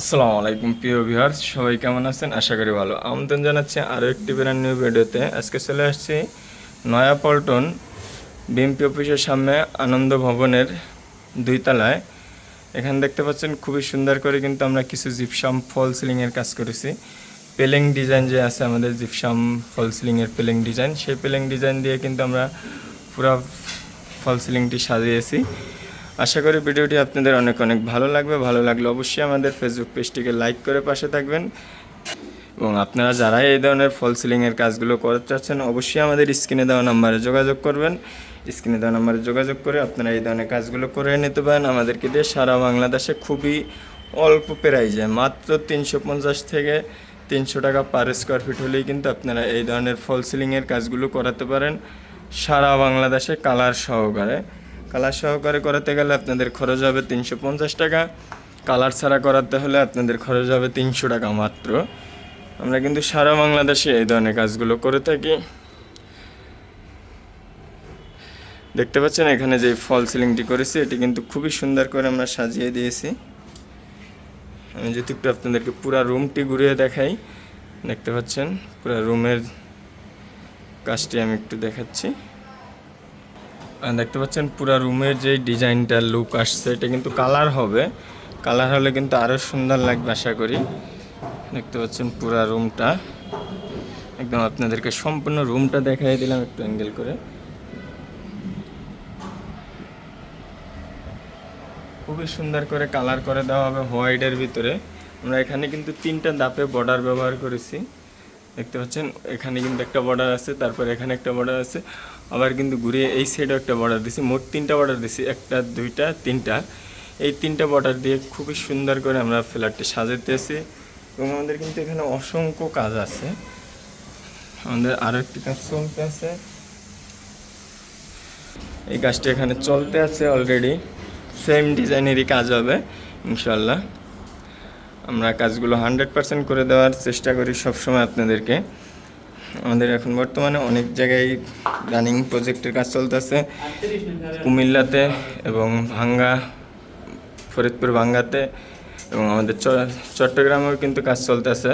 আসসালামু আলাইকুম প্রিয় ভিউয়ার্স, সবাই কেমন আছেন? আশা করি ভালো। আমন্ত্রণ জানাচ্ছি আরও একটি ব্র্যান্ড নিউ ভিডিওতে আজকে চলে আসছি নয়া পল্টন বিএমপি অফিসের সামনে আনন্দ ভবনের দুই তলায় এখানে দেখতে পাচ্ছেন খুবই সুন্দর করে কিন্তু আমরা কিছু জিপসাম ফল সিলিংয়ের কাজ করেছি। পেলিং ডিজাইন যে আছে আমাদের জিপসাম ফল সিলিংয়ের পেলিং ডিজাইন, সেই পেলিং ডিজাইন দিয়ে কিন্তু আমরা পুরো ফল সিলিংটি সাজিয়েছি। আশা করি ভিডিওটি আপনাদের অনেক অনেক ভালো লাগবে। ভালো লাগলে অবশ্যই আমাদের ফেসবুক পেজটিকে লাইক করে পাশে থাকবেন। এবং আপনারা যারা এই ধরনের ফল সিলিংয়ের কাজগুলো করতে চাচ্ছেন, অবশ্যই আমাদের স্ক্রিনে দেওয়া নাম্বারে যোগাযোগ করবেন। স্ক্রিনে দেওয়া নাম্বারে যোগাযোগ করে আপনারা এই ধরনের কাজগুলো করে নিতে পারেন। আমাদেরকে দিয়ে সারা বাংলাদেশে খুবই অল্প প্রাইজে, মাত্র তিনশো পঞ্চাশ থেকে তিনশো টাকা পার স্কোয়ার ফিট হলেই কিন্তু আপনারা এই ধরনের ফল সিলিংয়ের কাজগুলো করাতে পারেন। সারা বাংলাদেশে কালার সহকারে। কালার সহকারে করাতে গেলে আপনাদের খরচ হবে তিনশো পঞ্চাশ টাকা। কালার ছাড়া করাতে হলে আপনাদের খরচ হবে তিনশো টাকা মাত্র। আমরা কিন্তু সারা বাংলাদেশে এই ধরনের কাজগুলো করে থাকি। দেখতে পাচ্ছেন এখানে যে ফল সিলিংটি করেছি, এটি কিন্তু খুবই সুন্দর করে আমরা সাজিয়ে দিয়েছি। আমি যদি একটু আপনাদেরকে পুরো রুমটি ঘুরিয়ে দেখাই, দেখতে পাচ্ছেন পুরো রুমের কাজটি আমি একটু দেখাচ্ছি। দেখতে পাচ্ছেন পুরো রুমের যে ডিজাইনটা লুক আসছে, এটা কিন্তু কালার হবে। কালার হলে কিন্তু আরও সুন্দর লাগবে, আশা করি। দেখতে পাচ্ছেন পুরো রুমটা। একদম আপনাদেরকে সম্পূর্ণ রুমটা দেখাই দিলাম একটু অ্যাঙ্গেল করে। খুবই সুন্দর করে কালার করে দেওয়া হবে হোয়াইটের ভিতরে। আমরা এখানে কিন্তু তিনটা দাপে বর্ডার ব্যবহার করেছি। দেখতে পাচ্ছেন, এখানে কিন্তু একটা বর্ডার আছে, তারপর এখানে একটা বর্ডার আছে। আবার কিন্তু ঘুরিয়ে এই সাইডেও একটা বর্ডার দিছি, মোট তিনটা বর্ডার দিছি, একটা, দুইটা, তিনটা। এই তিনটা বর্ডার দিয়ে খুবই সুন্দর করে আমরা ফ্ল্যাটটি সাজাতেছি এবং আমাদের কিন্তু এখানে অসংখ্য কাজ আছে। আমাদের আরও একটি কাজ চলতে আছে এই কাজটি এখানে চলতে আছে অলরেডি সেম ডিজাইনেরই কাজ হবে ইনশাল্লাহ আমরা কাজগুলো হান্ড্রেড পার্সেন্ট করে দেওয়ার চেষ্টা করি সবসময় আপনাদেরকে। আমাদের এখন বর্তমানে অনেক জায়গায় রানিং প্রজেক্টের কাজ চলতেছে। কুমিল্লাতে এবং ভাঙ্গা, ফরিদপুর ভাঙ্গাতে এবং আমাদের চট্টগ্রামেও কিন্তু কাজ চলতেছে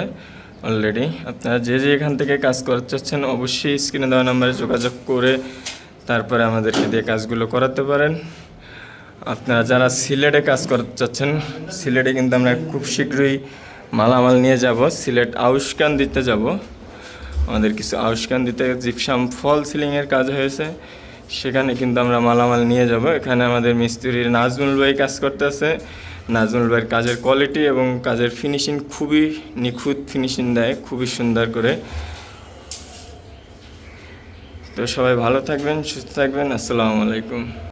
অলরেডি। আপনারা যে যে এখান থেকে কাজ করতে চাচ্ছেন অবশ্যই স্ক্রিনে দেওয়া নাম্বারে যোগাযোগ করে তারপরে আমাদেরকে দিয়ে কাজগুলো করাতে পারেন। আপনারা যারা সিলেটে কাজ করতে চাচ্ছেন, সিলেটে কিন্তু আমরা খুব শীঘ্রই মালামাল নিয়ে যাব। সিলেট আউশকান দিতে যাব। আমাদের কিছু আউশকান দিতে জিপসাম ফল সিলিংয়ের কাজ হয়েছে। সেখানে কিন্তু আমরা মালামাল নিয়ে যাব। এখানে আমাদের মিস্ত্রির নাজমুল ভাই কাজ করতেছে নাজমুল ভাইয়ের কাজের কোয়ালিটি এবং কাজের ফিনিশিং খুবই নিখুঁত ফিনিশিং দেয়, খুবই সুন্দর করে। তো সবাই ভালো থাকবেন, সুস্থ থাকবেন। আসসালামু আলাইকুম।